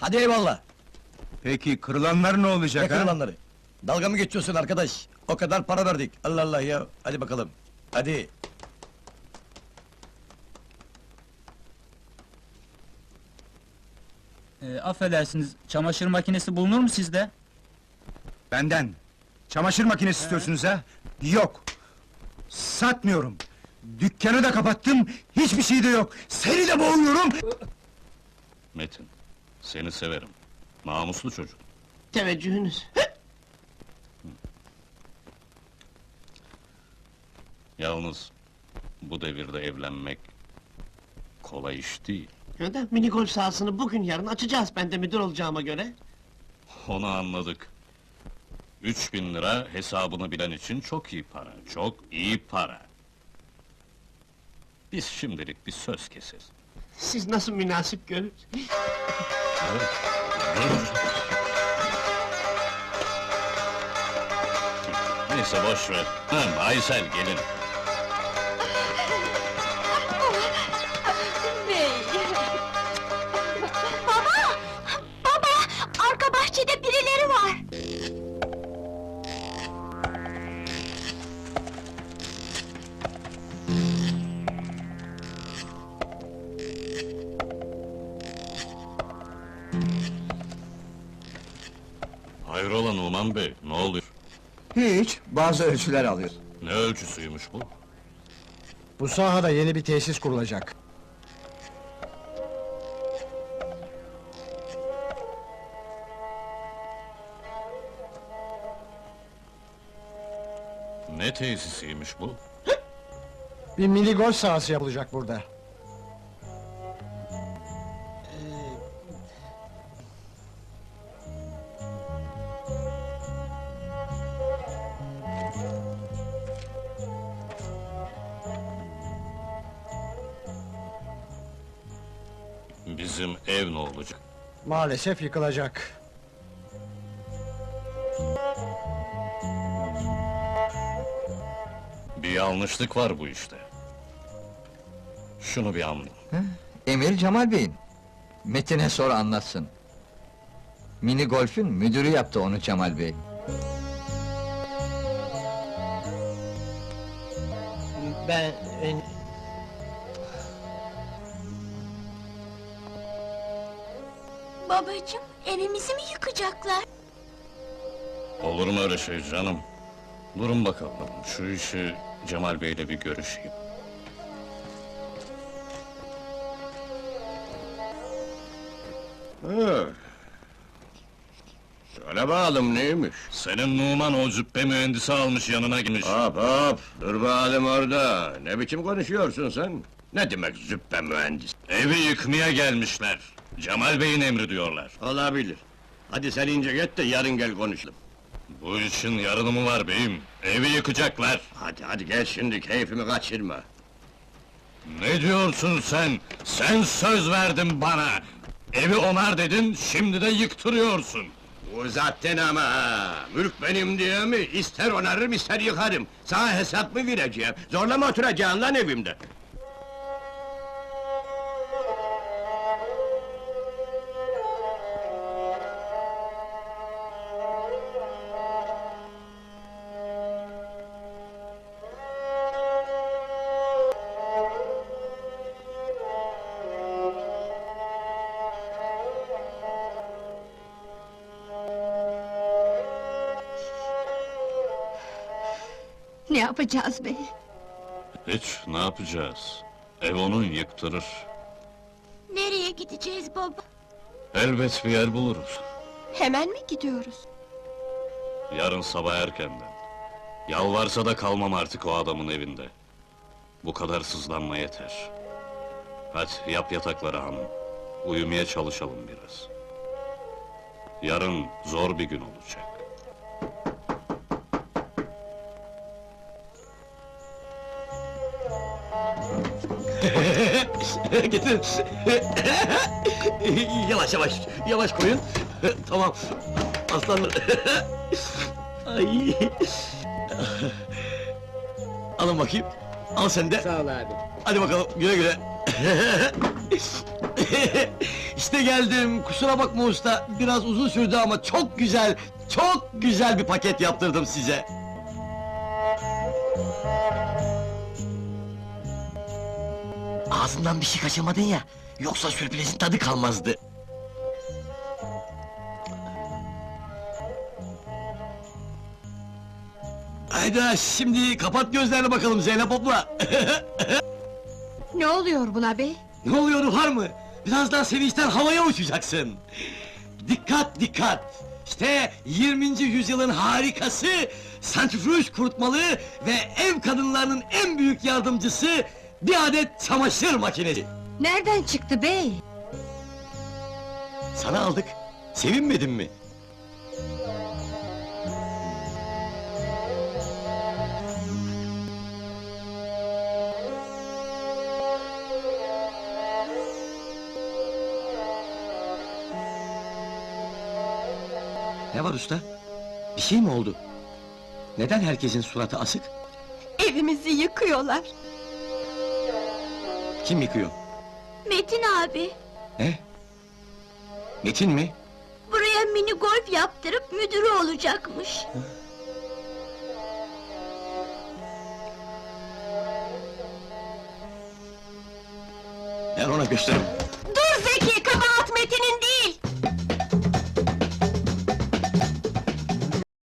Hadi eyvallah. Peki kırılanlar ne olacak Ne ha? kırılanları? Dalga mı geçiyorsun arkadaş? O kadar para verdik. Allah Allah ya. Hadi bakalım. Hadi. Ee, affedersiniz, çamaşır makinesi bulunur mu sizde? Benden. Çamaşır makinesi istiyorsunuz ha? Yok. Satmıyorum. Dükkanı da kapattım, hiçbir şey de yok. Seni de boğuyorum. Metin, seni severim. Namuslu çocuk. Teveccühünüz. Yalnız bu devirde evlenmek kolay iş değil. Öyle mini golf sahasını bugün yarın açacağız ben de müdür olacağıma göre. Onu anladık. Üç bin lira hesabını bilen için çok iyi para, çok iyi para. Biz şimdilik bir söz keseriz. Siz nasıl münasip görür? Neyse boş ver. Ha, Aysel gelin. Hayrola Numan Bey, ne oluyor? Hiç, bazı ölçüler alıyor. Ne ölçüsüymüş bu? Bu sahada yeni bir tesis kurulacak. Ne tesisiymiş bu? Bir mini golf sahası yapılacak burada. Bizim ev ne olacak? Maalesef yıkılacak. Bir yanlışlık var bu işte. Şunu bir anlayın. Emir Cemal Bey'in. Metin'e sor anlatsın. Mini golfün müdürü yaptı onu Cemal Bey. Ben... ben- Babacığım, evimizi mi yıkacaklar? Olur mu öyle şey canım? Durun bakalım, şu işi Cemal Bey'le bir görüşeyim. Söyle bakalım neymiş? Senin Numan o züppe mühendisi almış yanına girmiş. Hop hop, dur bakalım orada. Ne biçim konuşuyorsun sen? Ne demek züppe mühendis? Evi yıkmaya gelmişler. Cemal Bey'in emri diyorlar. Olabilir. Hadi sen ince git de yarın gel konuşalım. Bu işin yarını mı var beyim? Evi yıkacaklar. Hadi hadi gel şimdi keyfimi kaçırma. Ne diyorsun sen? Sen söz verdin bana. Evi onar dedin, şimdi de yıktırıyorsun. Uzattın ama ha! Mülk benim diye mi? İster onarırım ister yıkarım. Sana hesap mı vereceğim? Zorla mı oturacaksın lan evimde? Ne yapacağız bey? Hiç, ne yapacağız? Ev onun yıktırır. Nereye gideceğiz baba? Elbet bir yer buluruz. Hemen mi gidiyoruz? Yarın sabah erkenden. Yalvarsa da kalmam artık o adamın evinde. Bu kadar sızlanma yeter. Hadi yap yatakları hanım. Uyumaya çalışalım biraz. Yarın zor bir gün olacak. Getir! yavaş yavaş, yavaş koyun. tamam. Aslanlar. Ay. Alın bakayım. Al sen de. Sağ ol abi. Hadi bakalım, güle güle. İşte geldim. Kusura bakma usta. Biraz uzun sürdü ama çok güzel, çok güzel bir paket yaptırdım size. Ağzından bir şey kaçırmadın ya. Yoksa sürprizin tadı kalmazdı. Hayda şimdi kapat gözlerini bakalım Zeynep abla. Ne oluyor buna be? Ne oluyor var mı? Birazdan sevinçten havaya uçacaksın. Dikkat dikkat! İşte 20. yüzyılın harikası, santrifüj kurutmalı ve ev kadınlarının en büyük yardımcısı bir adet çamaşır makinesi. Nereden çıktı bey? Sana aldık. Sevinmedin mi? Ne var usta? Bir şey mi oldu? Neden herkesin suratı asık? Evimizi yıkıyorlar. Kim yıkıyor? Metin abi, Ne? Metin mi? buraya mini golf yaptırıp müdürü olacakmış. Ben ona gösteririm.